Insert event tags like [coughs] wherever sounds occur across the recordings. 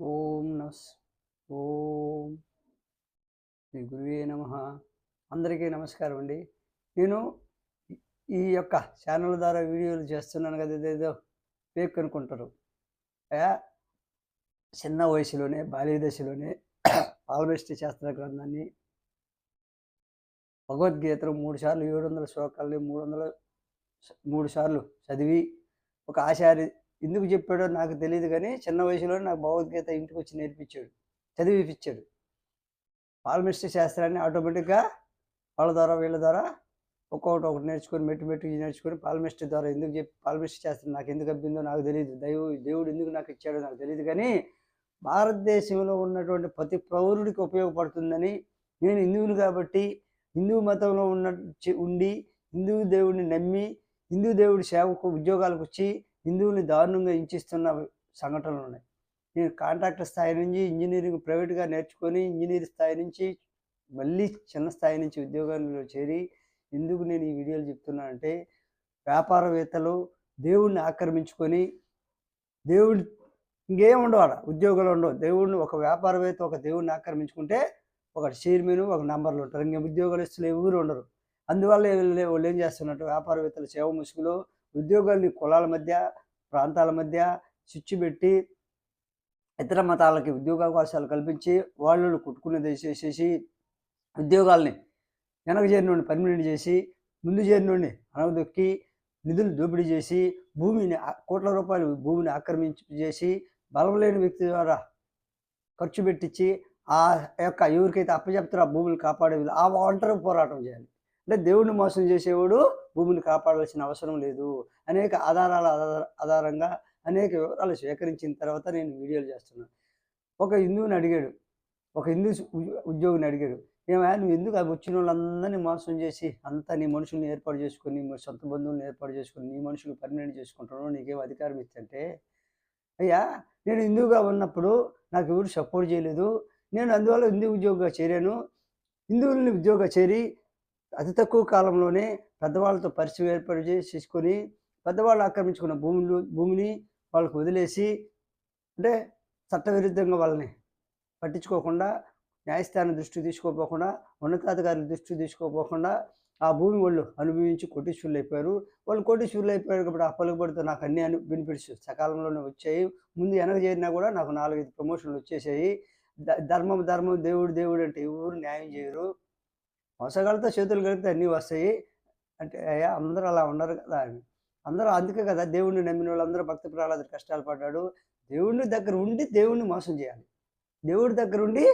ఓం నమస్ ఓం శ్రీ గురువే నమ. అందరికీ నమస్కారం అండి. నేను ఈ- యొక్క ఛానల్ ద్వారా వీడియోలు చేస్తున్నాను కదా ఇదేదో ఫేక్ అనుకుంటారు. చిన్న వయసులోనే బాల్య దశలోనే [coughs] పాల్వెస్ట్ శాస్త్ర గ్రంథాన్ని భగవద్గీతను మూడు సార్లు ఏడు వందల శ్లోకాలని మూడు వందల మూడు సార్లు చదివి ఒక ఆచార్య ఎందుకు చెప్పాడో నాకు తెలియదు కానీ చిన్న వయసులో నాకు భగవద్గీత ఇంటికి వచ్చి నేర్పించాడు చదివిపించాడు పాల్మిస్ట్ శాస్త్రాన్ని ఆటోమేటిక్గా వాళ్ళ ద్వారా వీళ్ళ ద్వారా ఒక్కొక్కటి ఒకటి నేర్చుకొని మెట్టు మెట్టు నేర్చుకొని పాల్మిస్ట్ ద్వారా ఎందుకు చెప్పి పాల్మిస్ట్ శాస్త్రం నాకు ఎందుకు అబ్బిందో నాకు తెలియదు దైవ దేవుడు ఎందుకు నాకు ఇచ్చాడో నాకు తెలియదు కానీ భారతదేశంలో ఉన్నటువంటి ప్రతి పౌరుడికి ఉపయోగపడుతుందని నేను హిందువులు కాబట్టి హిందూ మతంలో ఉన్న ఉండి హిందూ దేవుడిని నమ్మి హిందూ దేవుడి సేవకు ఉద్యోగాలకు వచ్చి హిందువుల్ని దారుణంగా హింసిస్తున్న సంఘటనలు ఉన్నాయి. నేను కాంట్రాక్టర్ స్థాయి నుంచి ఇంజనీరింగ్ ప్రైవేట్గా నేర్చుకొని ఇంజనీర్ స్థాయి నుంచి మళ్ళీ చిన్న స్థాయి నుంచి ఉద్యోగాల్లో చేరి ఎందుకు నేను ఈ వీడియోలు చెప్తున్నానంటే వ్యాపారవేత్తలు దేవుడిని ఆక్రమించుకొని దేవుడి ఇంకేం ఉండవు ఉద్యోగాలు ఉండవు. దేవుడిని ఒక వ్యాపారవేత్త ఒక దేవుడిని ఆక్రమించుకుంటే ఒక చైర్మన్ ఒక నంబర్లు ఉంటారు. ఇంకా ఉద్యోగస్తులు ఎవరు ఉండరు. అందువల్ల వాళ్ళు ఏం చేస్తున్నట్టు వ్యాపారవేత్తల సేవ ముసుగులో ఉద్యోగాల్ని కులాల మధ్య ప్రాంతాల మధ్య చిచ్చు పెట్టి ఇతర మతాలకి ఉద్యోగావకాశాలు కల్పించి వాళ్ళు కొట్టుకునేది చేసేసి ఉద్యోగాల్ని వెనక చేరినోడిని పర్మినెంట్ చేసి ముందు చేరినోడిని అనగదొక్కి నిధులు దోపిడీ చేసి భూమిని కోట్ల రూపాయలు భూమిని ఆక్రమించి చేసి బలం లేని వ్యక్తి ద్వారా ఖర్చు పెట్టించి ఆ యొక్క ఎవరికైతే అప్పచెప్తారో ఆ భూమిని కాపాడే ఆ ఒంటరి పోరాటం చేయాలి. అంటే దేవుడిని మోసం చేసేవాడు భూమిని కాపాడాల్సిన అవసరం లేదు. అనేక ఆధారాల ఆధారంగా అనేక వివరాలు సేకరించిన తర్వాత నేను వీడియోలు చేస్తున్నాను ఒక హిందువుని అడిగాడు. ఒక హిందూ ఉద్యోగిని అడిగాడు. ఏమయ్యా నువ్వు ఎందుకు అవి వచ్చిన వాళ్ళందరినీ మోసం చేసి అంతా నీ మనుషుల్ని ఏర్పాటు చేసుకొని నీ సొంత బంధువులను ఏర్పాటు చేసుకొని నీ మనుషులు పర్మనెంట్ చేసుకుంటున్నావు నీకేం అధికారం ఇచ్చంటే అయ్యా నేను హిందువుగా ఉన్నప్పుడు నాకు ఎవరు సపోర్ట్ చేయలేదు. నేను అందువల్ల హిందూ ఉద్యోగంగా చేరాను. హిందువుల్ని ఉద్యోగంగా చేరి అతి తక్కువ కాలంలోనే పెద్దవాళ్ళతో పరిచయం ఏర్పాటు చేసుకొని పెద్దవాళ్ళు ఆక్రమించుకున్న భూములు భూమిని వాళ్ళకు వదిలేసి అంటే చట్టవిరుద్ధంగా వాళ్ళని పట్టించుకోకుండా న్యాయస్థానం దృష్టి తీసుకోపోకుండా ఉన్నతాధికారుల దృష్టి తీసుకోపోకుండా ఆ భూమి వాళ్ళు అనుభవించి కోటీశ్వరులు అయిపోయారు. వాళ్ళు కోటీశ్వరులు అయిపోయారు కాబట్టి ఆ పలుకుబడితో నాకు అన్ని అను బెనిఫిట్స్ సకాలంలోనే వచ్చాయి. ముందు వెనక చేరినా కూడా నాకు నాలుగైదు ప్రమోషన్లు వచ్చేసాయి. ధర్మం ధర్మం దేవుడు దేవుడు అంటే ఎవరు న్యాయం చేయరు. మోసగాళ్ళతో చేతులు కలిపితే అన్నీ వస్తాయి. అంటే అయ్యా అందరూ అలా ఉండరు కదా అని. అందరూ అందుకే కదా దేవుణ్ణి నమ్మిన వాళ్ళందరూ భక్తి ప్రహ్లాదు కష్టాలు పడ్డాడు. దేవుడిని దగ్గర ఉండి దేవుణ్ణి మోసం చేయాలి. దేవుడి దగ్గర ఉండి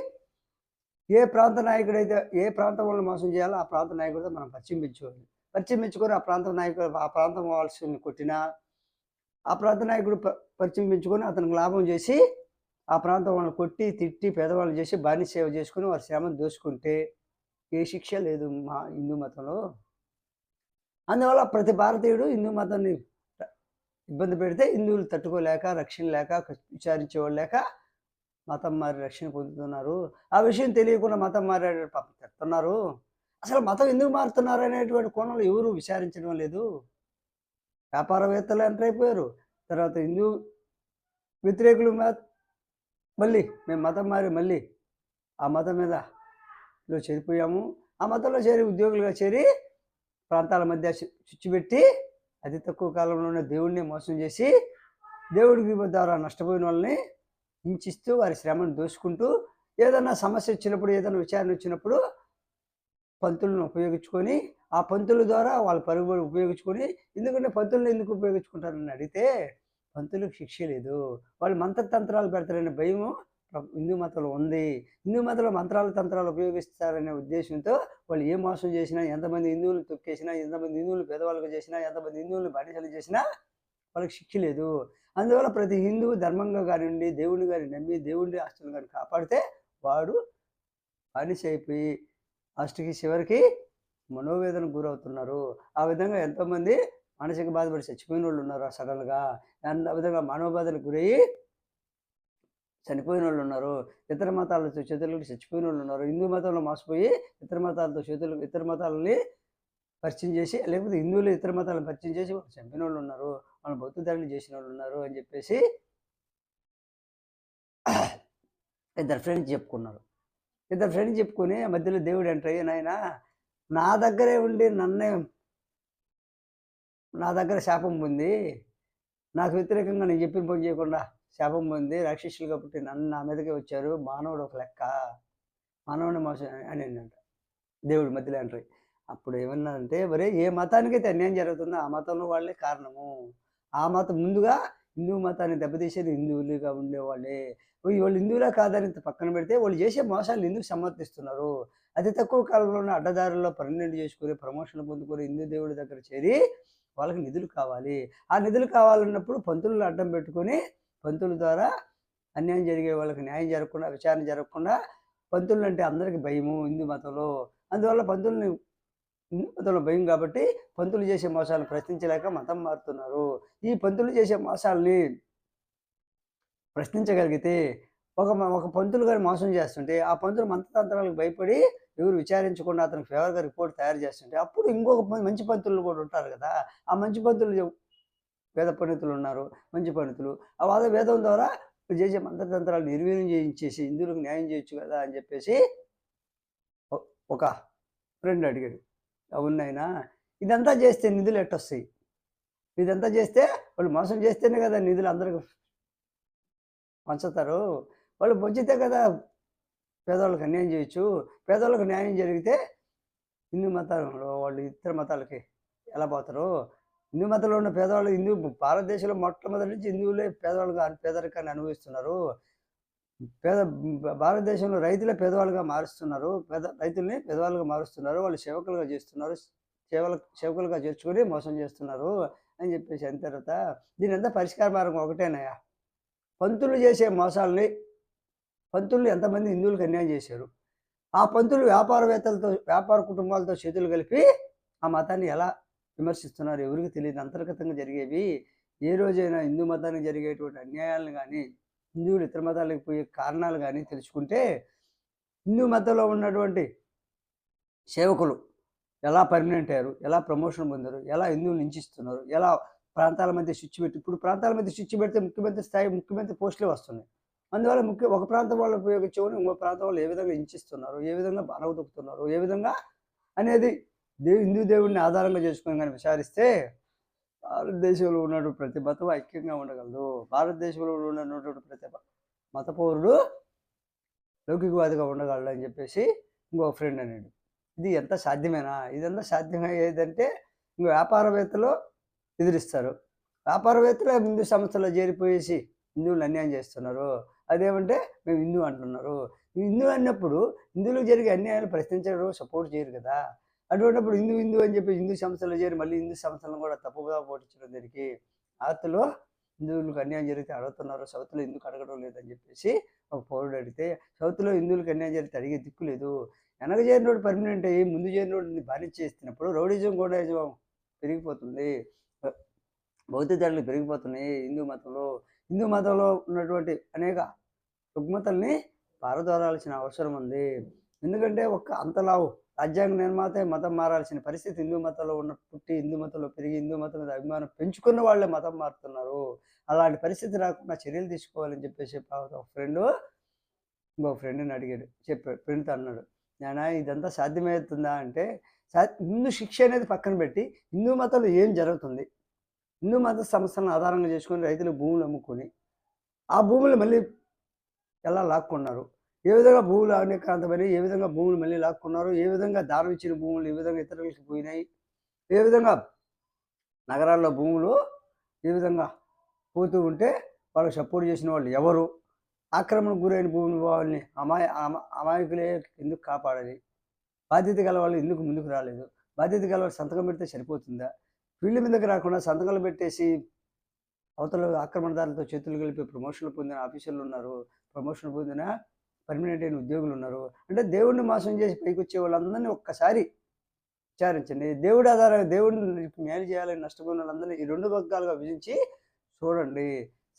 ఏ ప్రాంత నాయకుడైతే ఏ ప్రాంతం వాళ్ళు మోసం చేయాలో ఆ ప్రాంత నాయకుడితో మనం పరిచయం పెంచుకోవాలి పరిచయం పెంచుకొని ఆ ప్రాంత నాయకుడు ఆ ప్రాంతం వాళ్ళని కొట్టినా ఆ ప్రాంత నాయకుడు ప- పరిచయం పెంచుకొని అతనికి లాభం చేసి ఆ ప్రాంతం వాళ్ళని కొట్టి తిట్టి పేదవాళ్ళు చేసి బాని సేవ చేసుకుని వారి శ్రమను దోచుకుంటే ఏ శిక్ష లేదు మా హిందూ మతంలో. అందువల్ల ప్రతి భారతీయుడు హిందూ మతాన్ని ఇబ్బంది పెడితే హిందువులు తట్టుకోలేక రక్షణ లేక విచారించేవాళ్ళు లేక మతం మారి రక్షణ పొందుతున్నారు. ఆ విషయం తెలియకుండా మతం మారే పాపం చెప్తున్నారు అసలు మతం ఎందుకు మారుతున్నారు అనేటువంటి కోణంలో ఎవరు విచారించడం లేదు. వ్యాపారవేత్తలు ఎంటర్ అయిపోయారు. తర్వాత హిందూ వ్యతిరేకులు మళ్ళీ మేము మతం మారి మళ్ళీ ఆ మతం మీద లో చేరిపోయాము. ఆ మతంలో చేరి ఉద్యోగులుగా చేరి ప్రాంతాల మధ్య చుచ్చిపెట్టి అతి తక్కువ కాలంలోనే దేవుడిని మోసం చేసి దేవుడికి ద్వారా నష్టపోయిన వాళ్ళని హింసిస్తూ వారి శ్రమను దోసుకుంటూ ఏదైనా సమస్య వచ్చినప్పుడు ఏదైనా విచారణ వచ్చినప్పుడు పంతులను ఉపయోగించుకొని ఆ పంతుల ద్వారా వాళ్ళ పరుగుబడి ఉపయోగించుకొని ఎందుకంటే పంతులను ఎందుకు ఉపయోగించుకుంటారని అడిగితే పంతులకు శిక్ష లేదు. వాళ్ళు మంత్రతంత్రాలు పెడతారనే భయము హిందూ మతంలో ఉంది. హిందూ మతంలో మంత్రాలు తంత్రాలు ఉపయోగిస్తారనే ఉద్దేశంతో వాళ్ళు ఏ మోసం చేసినా ఎంతమంది హిందువులు తొక్కేసినా ఎంతమంది హిందువులు పేదవాళ్ళకు చేసినా ఎంతమంది హిందువులు బానిసలు చేసినా వాళ్ళకి శిక్ష లేదు. అందువల్ల ప్రతి హిందువు ధర్మంగా కానివ్వండి దేవుడిని కానీ నమ్మి దేవుడిని ఆస్తులు కానీ కాపాడితే వాడు బానిస అయిపోయి లాస్ట్కి చివరికి మనోవేదన గురవుతున్నారు. ఆ విధంగా ఎంతోమంది మానసిక బాధపడి చచ్చిపోయిన వాళ్ళు ఉన్నారు ఆ సడన్గా. ఆ విధంగా మనోబాధలకు గురయ్యి చనిపోయిన వాళ్ళు ఉన్నారు ఇతర మతాలతో చేతులకు చచ్చిపోయిన వాళ్ళు ఉన్నారు హిందూ మతంలో మోసపోయి ఇతర మతాలతో చేతులు ఇతర మతాలని పరిచయం చేసి లేకపోతే హిందువులు ఇతర మతాలను పరిచయం చేసి వాళ్ళు చంపిన వాళ్ళు ఉన్నారు వాళ్ళు బౌద్ధ దాడిని చేసిన వాళ్ళు ఉన్నారు అని చెప్పేసి ఇద్దరు ఫ్రెండ్స్ చెప్పుకున్నారు. ఇద్దరు ఫ్రెండ్స్ చెప్పుకొని మధ్యలో దేవుడు ఎంటర్ అయ్యి నాయన నా దగ్గరే ఉండి నన్నే నా దగ్గర శాపం ఉంది. నాకు వ్యతిరేకంగా నేను చెప్పిన పని చేయకుండా శాపం పొంది రాక్షసులుగా పుట్టి నన్ను నా మీదకే వచ్చారు మానవుడు ఒక లెక్క మానవుని మోసం అని అంట దేవుడి మధ్యలో అంటారు అప్పుడు అప్పుడు ఏమన్నారంటే మరి ఏ మతానికైతే అన్యాయం జరుగుతుందో ఆ మతంలో వాళ్ళే కారణము. ఆ మతం ముందుగా హిందూ మతాన్ని దెబ్బతీసేది హిందువులుగా ఉండేవాళ్ళే. వాళ్ళు హిందువులా కాదని పక్కన పెడితే వాళ్ళు చేసే మోసాలు ఎందుకు సమర్థిస్తున్నారు? అతి తక్కువ కాలంలోనే అడ్డదారుల్లో పన్నెండు చేసుకుని ప్రమోషన్ పొందుకొని హిందూ దేవుడి దగ్గర చేరి వాళ్ళకి నిధులు కావాలి. ఆ నిధులు కావాలన్నప్పుడు పంతులను అడ్డం పెట్టుకొని పంతుల ద్వారా అన్యాయం జరిగే వాళ్ళకి న్యాయం జరగకుండా విచారణ జరగకుండా పంతులు అంటే అందరికీ భయము హిందూ మతంలో. అందువల్ల పంతుల్ని హిందూ మతంలో భయం కాబట్టి పంతులు చేసే మోసాలను ప్రశ్నించలేక మతం మారుతున్నారు. ఈ పంతులు చేసే మోసాలని ప్రశ్నించగలిగితే ఒక మ- ఒక పంతులు గారు మోసం చేస్తుంటే ఆ పంతులు మంత్రతంత్రాలకు భయపడి ఎవరు విచారించకుండా అతనికి ఫేవర్గా రిపోర్ట్ తయారు చేస్తుంటే అప్పుడు ఇంకొక మంచి పంతులు కూడా ఉంటారు కదా. ఆ మంచి పంతులు వేద పండితులు ఉన్నారు మంచి పండితులు. ఆ వాద వేదం ద్వారా చేసే మంత్రతంత్రాలు నిర్వీర్యం చేయించేసి హిందువులకు న్యాయం చేయొచ్చు కదా అని చెప్పేసి ఒక ఫ్రెండ్ అడిగాడు. అవునైనా ఇదంతా చేస్తే నిధులు ఎట్టొస్తాయి? ఇదంతా చేస్తే వాళ్ళు మోసం చేస్తేనే కదా నిధులు అందరికి పంచుతారు. వాళ్ళు పంచితే కదా పేదవాళ్ళకి అన్యాయం చేయొచ్చు. పేదవాళ్ళకి న్యాయం జరిగితే హిందూ మతంలో వాళ్ళు ఇతర మతాలకి ఎలా పోతారు? హిందూ మతంలో ఉన్న పేదవాళ్ళు హిందూ భారతదేశంలో మొట్టమొదటి నుంచి హిందువులే పేదవాళ్ళుగా పేదరికాన్ని అనుభవిస్తున్నారు. పేద భారతదేశంలో రైతులే పేదవాళ్ళుగా మారుస్తున్నారు. పేద రైతుల్ని పేదవాళ్ళుగా మారుస్తున్నారు. వాళ్ళు సేవకులుగా చేస్తున్నారు. సేవల సేవకులుగా చేర్చుకొని మోసం చేస్తున్నారు అని చెప్పేసి అయిన తర్వాత దీని అంతా పరిష్కార మార్గం ఒకటేనయ్యా. పంతులు చేసే మోసాలని పంతులు ఎంతమంది హిందువులకు అన్యాయం చేశారు? ఆ పంతులు వ్యాపారవేత్తలతో వ్యాపార కుటుంబాలతో చేతులు కలిపి ఆ మతాన్ని ఎలా విమర్శిస్తున్నారు. ఎవరికి తెలియదు. అంతర్గతంగా జరిగేవి ఏ రోజైనా హిందూ మతానికి జరిగేటువంటి అన్యాయాలను కానీ హిందువులు ఇతర మతాలకు పోయే కారణాలు కానీ తెలుసుకుంటే హిందూ మతంలో ఉన్నటువంటి సేవకులు ఎలా పర్మనెంట్ అయ్యారు? ఎలా ప్రమోషన్ పొందారు? ఎలా హిందువులు నించిస్తున్నారు ఎలా ప్రాంతాల మధ్య స్విచ్ పెట్టి ఇప్పుడు ప్రాంతాల మధ్య స్విచ్ పెడితే ముఖ్యమంత్రి స్థాయి ముఖ్యమంత్రి పోస్టులే వస్తున్నాయి. అందువల్ల ముఖ్య ఒక ప్రాంతం వాళ్ళు ఉపయోగించుకొని ఇంకో ప్రాంతం వాళ్ళు ఏ విధంగా హింసిస్తున్నారు? ఏ విధంగా అనవదొక్కుతున్నారు ఏ విధంగా అనేది దేవు హిందూ దేవుడిని ఆధారంగా చేసుకొని కానీ విచారిస్తే భారతదేశంలో ఉన్నటువంటి ప్రతి మతం ఐక్యంగా ఉండగలదు. భారతదేశంలో ఉన్నటువంటి ప్రతి మత పౌరుడు లౌకికవాదిగా ఉండగలడు అని చెప్పేసి ఇంకో ఫ్రెండ్ అన్నాడు. ఇది ఎంత సాధ్యమేనా? ఇదంతా సాధ్యమయ్యేదంటే ఇంకో వ్యాపారవేత్తలు ఎదిరిస్తారు. వ్యాపారవేత్తలు హిందూ సంస్థలో చేరిపోయేసి హిందువులు అన్యాయం చేస్తున్నారు. అదేమంటే మేము హిందూ అంటున్నారు. హిందూ అన్నప్పుడు హిందువులకు జరిగే అన్యాయాలు ప్రశ్నించడం సపోర్ట్ చేయరు కదా. అటువంటిప్పుడు హిందూ హిందూ అని చెప్పి హిందూ సంస్థలు చేరి మళ్ళీ హిందూ సంస్థలను కూడా తప్పుగా పోటించడం జరిగి ఆతలో హిందువులకు అన్యాయం జరిగితే అడుగుతున్నారు. సౌత్లో ఎందుకు అడగడం లేదని చెప్పేసి ఒక పౌరుడు అడిగితే సౌత్లో హిందువులకు అన్యాయం జరిగితే అడిగే దిక్కు లేదు. వెనక చేరినోడు పర్మనెంట్ అయ్యి ముందు చేరినోడిని బానిస చేస్తున్నప్పుడు రౌడిజం కూడా పెరిగిపోతుంది. బౌద్ధ దాడులు పెరిగిపోతున్నాయి. హిందూ మతంలో హిందూ మతంలో ఉన్నటువంటి అనేక రుగ్మతల్ని పారదోరాల్సిన అవసరం ఉంది. ఎందుకంటే ఒక్క అంతలావు రాజ్యాంగ నిర్మాత మతం మారాల్సిన పరిస్థితి హిందూ మతంలో ఉన్న పుట్టి హిందూ మతంలో పెరిగి హిందూ మతం మీద అభిమానం పెంచుకున్న వాళ్ళే మతం మారుతున్నారు. అలాంటి పరిస్థితి రాకుండా చర్యలు తీసుకోవాలని చెప్పేసి ఒక ఫ్రెండ్ ఇంకో ఫ్రెండ్ని అడిగాడు. చెప్పాడు ఫ్రెండ్తో అన్నాడు నాయనా ఇదంతా సాధ్యమవుతుందా అంటే హిందూ శిక్ష అనేది పక్కన పెట్టి హిందూ మతంలో ఏం జరుగుతుంది? హిందూ మత సమస్యలను ఆధారంగా చేసుకొని రైతులు భూములు అమ్ముకొని ఆ భూములు మళ్ళీ ఎలా లాక్కున్నారు ఏ విధంగా భూములు అనేకాంతమని ఏ విధంగా భూములు మళ్ళీ లాక్కున్నారు ఏ విధంగా దానం ఇచ్చిన భూములు ఏ విధంగా ఇతరులకు పోయినాయి ఏ విధంగా నగరాల్లో భూములు ఏ విధంగా పోతూ ఉంటే వాళ్ళకి సపోర్ట్ చేసిన వాళ్ళు ఎవరు? ఆక్రమణకు గురైన భూమి వాళ్ళని అమాయ అమ- అమాయకులే ఎందుకు కాపాడాలి? బాధ్యత గల వాళ్ళు ఎందుకు ముందుకు రాలేదు? బాధ్యత గల వాళ్ళు సంతకం పెడితే సరిపోతుందా? ఫీల్డ్ మీదకి రాకుండా సంతకాలు పెట్టేసి అవతల ఆక్రమణదారులతో చేతులు కలిపి ప్రమోషన్లు పొందిన ఆఫీసర్లు ఉన్నారు. ప్రమోషన్ పొందిన పర్మనెంట్ అయిన ఉద్యోగులు ఉన్నారు. అంటే దేవుడిని మోసం చేసి పైకి వచ్చే వాళ్ళందరినీ ఒక్కసారి విచారించండి. దేవుడి ఆధారంగా దేవుడిని మేలు చేయాలని నష్టపోయిన వాళ్ళందరినీ ఈ రెండు వర్గాలుగా విభజించి చూడండి.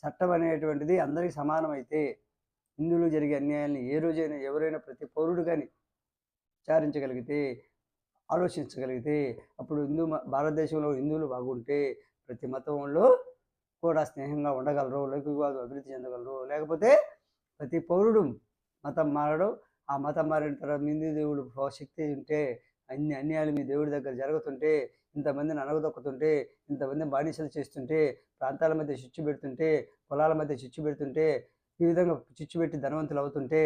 చట్టం అనేటువంటిది అందరికీ సమానమైతే హిందువులు జరిగే అన్యాయాన్ని ఏ రోజైనా ఎవరైనా ప్రతి పౌరుడు కానీ విచారించగలిగితే ఆలోచించగలిగితే అప్పుడు హిందూ మ- భారతదేశంలో హిందువులు బాగుంటే ప్రతి మతంలో కూడా స్నేహంగా ఉండగలరు లౌకికవాదం అభివృద్ధి చెందగలరు లేకపోతే ప్రతి పౌరుడు మతం మారడు. ఆ మతం మారిన తర్వాత మింది దేవుడు శక్తి ఉంటే అన్ని అన్యాయాలు మీ దేవుడి దగ్గర జరుగుతుంటే ఇంతమందిని అనగదొక్కుతుంటే ఇంతమంది బానిసలు చేస్తుంటే ప్రాంతాల మధ్య చిచ్చు పెడుతుంటే పొలాల మధ్య చిచ్చు పెడుతుంటే ఈ విధంగా చిచ్చు పెట్టి ధనవంతులు అవుతుంటే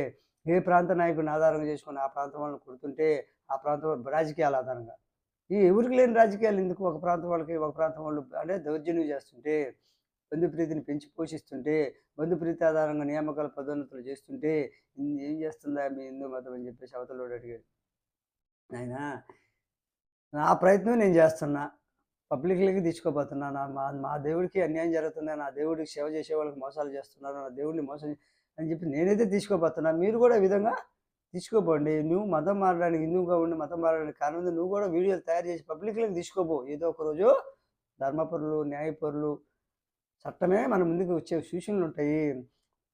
ఏ ప్రాంత నాయకుడిని ఆధారంగా చేసుకుని ఆ ప్రాంతం వాళ్ళని కొడుతుంటే ఆ ప్రాంతం రాజకీయాల ఆధారంగా. ఈ ఎవరికి లేని రాజకీయాలు ఎందుకు? ఒక ప్రాంతం వాళ్ళకి ఒక ప్రాంతం వాళ్ళు అంటే దౌర్జన్యం చేస్తుంటే బంధుప్రీతిని పెంచి పోషిస్తుంటే బంధుప్రీతి ఆధారంగా నియామకాల పదోన్నతులు చేస్తుంటే ఏం చేస్తుందా మీ హిందూ మతం అని చెప్పేసి అవతలోడు అడిగాడు. ఆయన నా ప్రయత్నం నేను చేస్తున్నా. పబ్లిక్లకి తీసుకోబోతున్నా. నా మా మా దేవుడికి అన్యాయం జరుగుతుంది? నా దేవుడికి సేవ చేసే వాళ్ళకి మోసాలు చేస్తున్నారు? నా దేవుడిని మోసం అని చెప్పి నేనైతే తీసుకోబోతున్నా. మీరు కూడా ఈ విధంగా తీసుకోపోండి నువ్వు మతం మారడానికి హిందువుగా ఉండి మతం మారడానికి కారణం నువ్వు కూడా వీడియోలు తయారు చేసి పబ్లిక్లకి తీసుకోపో. ఏదో ఒక రోజు ధర్మపరులు న్యాయపరులు చట్టమే మన ముందుకు వచ్చే సూచనలు ఉంటాయి.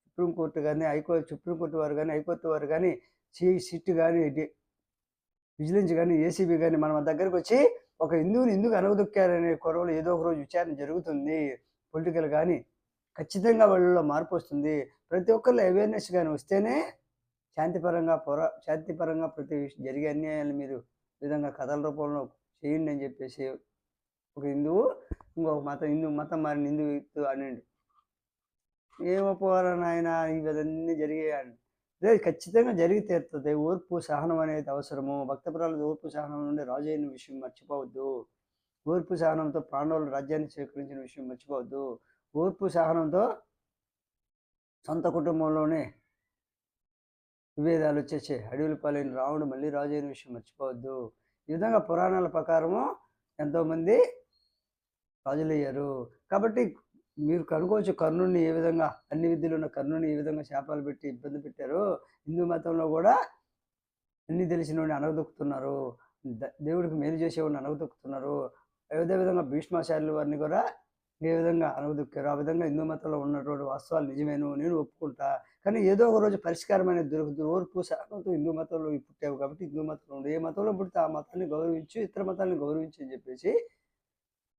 సుప్రీంకోర్టు కానీ హైకోర్టు సుప్రీంకోర్టు వారు కానీ హైకోర్టు వారు కానీ సి సిట్ కానీ విజిలెన్స్ కానీ ఏసీబీ కానీ మన దగ్గరకు వచ్చి ఒక హిందువుని ఎందుకు అనగదొక్కారనే కొరవలు ఏదో ఒక రోజు విచారణ జరుగుతుంది. పొలిటికల్ కానీ ఖచ్చితంగా వాళ్ళలో మార్పు వస్తుంది. ప్రతి ఒక్కళ్ళు అవేర్నెస్ కానీ వస్తేనే శాంతిపరంగా పోరా శాంతిపరంగా ప్రతి జరిగే అన్యాయాలు మీరు ఈ విధంగా కథల రూపంలో చేయండి అని చెప్పేసి ఒక హిందువు ఇంకొక మతం హిందూ మతం మారిన హిందూ అనండి ఏమో పోరా నాయన ఇవన్నీ జరిగాయని అదే ఖచ్చితంగా జరిగి తీరుతుంది. ఓర్పు సహనం అనేది అవసరము. భక్తపురాలు ఓర్పు సహనం నుండి రాజు అయిన విషయం మర్చిపోవద్దు. ఓర్పు సహనంతో పాండవులు రాజ్యాన్ని స్వీకరించిన విషయం మర్చిపోవద్దు. ఓర్పు సహనంతో సొంత కుటుంబంలోనే విభేదాలు వచ్చేసి అడవుల పాలైన రావణుడు మళ్ళీ రాజు అయిన విషయం మర్చిపోవద్దు. ఈ విధంగా పురాణాల ప్రకారము ఎంతోమంది రాజులయ్యారు కాబట్టి మీరు కనుకోవచ్చు కర్ణుడిని ఏ విధంగా అన్ని విద్యలు ఉన్న కర్ణుని ఏ విధంగా శాపాలు పెట్టి ఇబ్బంది పెట్టారో హిందూ మతంలో కూడా అన్ని తెలిసిన వాడిని అనగదొక్కుతున్నారు దేవుడికి మేలు చేసేవాడిని అనగదొక్కుతున్నారు. అదే విధంగా భీష్మాచార్యుల వారిని కూడా ఏ విధంగా అనగదొక్కారు ఆ విధంగా హిందూ మతంలో ఉన్నటువంటి వాస్తవాలు నిజమేను నేను ఒప్పుకుంటా. కానీ ఏదో ఒక రోజు పరిష్కారం అనేది దొరుకుతుంది ఓర్పు సహనంతో హిందూ మతంలో పుట్టావు కాబట్టి హిందూ మతంలో ఉండు. ఏ మతంలో పుడితే ఆ మతాన్ని గౌరవించు ఇతర మతాన్ని గౌరవించు అని చెప్పేసి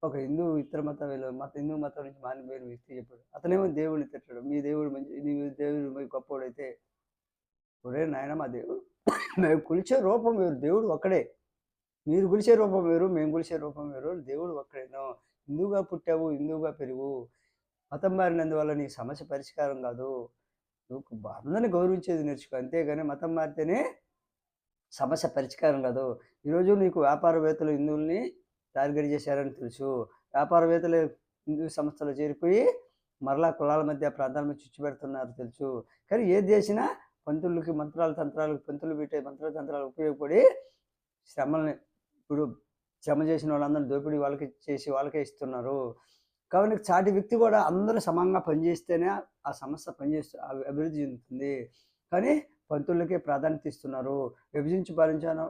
ఒక హిందూ ఇతర మత వీళ్ళు- మత హిందూ మతం నుంచి మారిపోయిన వ్యక్తి చెప్పాడు. అతనేమో దేవుడిని తిట్టాడు. మీ దేవుడు మంచి నీ దేవుడు మీ గొప్పవాడైతే ఒరే నాయన మా దేవుడు [coughs] మేము కొలిచే రూపం వేరు దేవుడు ఒక్కడే. మీరు కొలిచే రూపం వేరు మేము కొలిచే రూపం వేరు దేవుడు ఒక్కడేనో హిందువుగా పుట్టావు హిందువుగా పెరుగు మతం మారినందువల్ల నీ సమస్య పరిష్కారం కాదు. నువ్వు అందరిని గౌరవించేది నేర్చుకో. అంతేగాని మతం మారితేనే సమస్య పరిష్కారం కాదు. ఈరోజు నీకు వ్యాపారవేత్తలు హిందువుల్ని టార్గెట్ చేశారని తెలుసు. వ్యాపారవేత్తలు హిందూ సంస్థలు చేరిపోయి మరలా కులాల మధ్య ప్రాంతాలను మధ్య పెడుతున్నారు తెలుసు. కానీ ఏది చేసినా పంతులకి మంత్రాలు తంత్రాలకు పంతులు పెట్టే మంత్రాలు తంత్రాలు ఉపయోగపడి శ్రమల్ని ఇప్పుడు శ్రమ చేసిన వాళ్ళందరూ దోపిడీ వాళ్ళకి చేసి వాళ్ళకే ఇస్తున్నారు. కాబట్టి చాటి వ్యక్తి కూడా అందరూ సమంగా పనిచేస్తేనే ఆ సమస్య పనిచేస్తూ అభివృద్ధి చెందుతుంది. కానీ పంతులకే ప్రాధాన్యత ఇస్తున్నారు. విభజించి భరించాను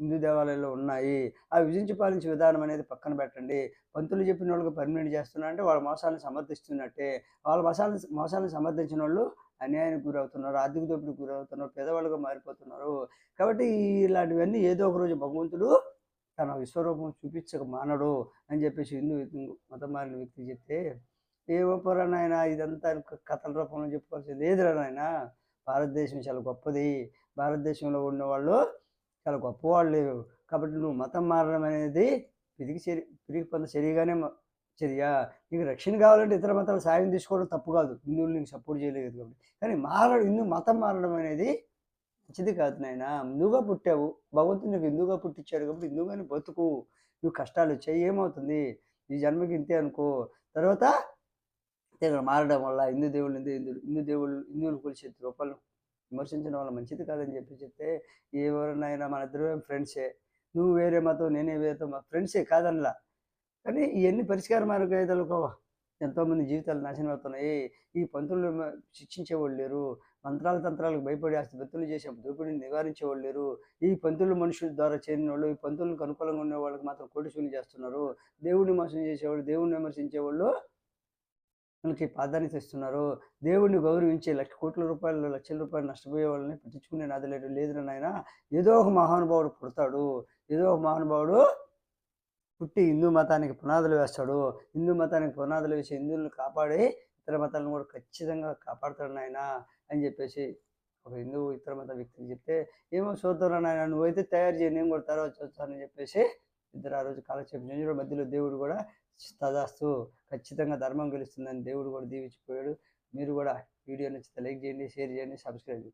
హిందూ దేవాలయాల్లో ఉన్నాయి. ఆ విధించి పాలించే విధానం అనేది పక్కన పెట్టండి. పంతులు చెప్పిన వాళ్ళకి పర్మినెంట్ చేస్తున్నా అంటే వాళ్ళ మోసాలను సమర్థిస్తున్నట్టే. వాళ్ళ మోసాలను మోసాలను సమర్థించిన వాళ్ళు అన్యాయానికి గురవుతున్నారు ఆర్థిక దోపిడికి గురవుతున్నారు పేదవాళ్ళుగా మారిపోతున్నారు. కాబట్టి ఇలాంటివన్నీ ఏదో ఒక రోజు భగవంతుడు తన విశ్వరూపం చూపించక మానడు అని చెప్పేసి హిందూ మతం మారిన వ్యక్తి చెప్తే ఏమో పోరా నాయన ఇదంతా కథల రూపంలో చెప్పుకోవాల్సింది. ఏదిరా నాయన? భారతదేశం చాలా గొప్పది. భారతదేశంలో ఉన్నవాళ్ళు చాలా గొప్పవాళ్ళు. కాబట్టి నువ్వు మతం మారడం అనేది పిరిగి చర్య పిరిగి పొంద చర్యగానే చర్య. నీకు రక్షణ కావాలంటే ఇతర మతాలు సాయం తీసుకోవడం తప్పు కాదు. హిందువులు నీకు సపోర్ట్ చేయలేదు కాబట్టి. కానీ మారడం హిందూ మతం మారడం అనేది మంచిది కాదు నాయన. హిందువుగా పుట్టావు. భగవంతుడు నీకు హిందువుగా పుట్టించాడు కాబట్టి హిందువుగానే బతుకు. నువ్వు కష్టాలు వచ్చాయి ఏమవుతుంది? ఈ జన్మకి ఇంతే అనుకో. తర్వాత ఇక్కడ మారడం వల్ల హిందూ దేవుళ్ళు హిందూ హిందువులు హిందూ దేవుళ్ళు హిందువులు కొలిసే రూపాయలు విమర్శించడం వల్ల మంచిది కాదని చెప్పి చెప్తే ఎవరినైనా మన ఇద్దరు ఫ్రెండ్సే. నువ్వు వేరే మతం నేనే వేరేతో మా ఫ్రెండ్సే కాదనలా. కానీ ఇవన్నీ పరిష్కార మార్గాలకు ఎంతోమంది జీవితాలు నాశనం అవుతున్నాయి. ఈ పంతులు శిక్షించేవాళ్ళు లేరు. మంత్రాల తంత్రాలకు భయపడి ఆస్తిపత్తులు చేసే దోపిడీని నివారించేవాళ్ళు లేరు. ఈ పంతులు మనుషుల ద్వారా చేరిన వాళ్ళు ఈ పంతులకు అనుకూలంగా ఉన్న వాళ్ళకి మాత్రం కోటి కోటిశూని చేస్తున్నారు. దేవుడిని మోసం చేసేవాళ్ళు దేవుడిని విమర్శించేవాళ్ళు మనకి ప్రాధాన్యత ఇస్తున్నారు. దేవుడిని గౌరవించే లక్ష కోట్ల రూపాయలు లక్షల రూపాయలు నష్టపోయే వాళ్ళని పట్టించుకునే నాది లేదు లేదు నాయన. ఏదో ఒక మహానుభావుడు పుడతాడు. ఏదో ఒక మహానుభావుడు పుట్టి హిందూ మతానికి పునాదులు వేస్తాడు. హిందూ మతానికి పునాదులు వేసి హిందువులను కాపాడి ఇతర మతాలను కూడా ఖచ్చితంగా కాపాడుతాడు నాయన అని చెప్పేసి ఒక హిందూ ఇతర మత వ్యక్తికి చెప్తే ఏమో చూద్దాం నాయన నువ్వైతే తయారు చేయి నేను కూడా తర్వాత చూస్తానని చెప్పేసి ఇద్దరు ఆ రోజు కాలక్షేపం చేసిన మధ్యలో దేవుడు కూడా తదాస్తు ఖచ్చితంగా ధర్మం గెలుస్తుందని దేవుడు కూడా దీవించిపోయాడు. మీరు కూడా వీడియో నచ్చితే లైక్ చేయండి షేర్ చేయండి సబ్స్క్రైబ్ చేయండి.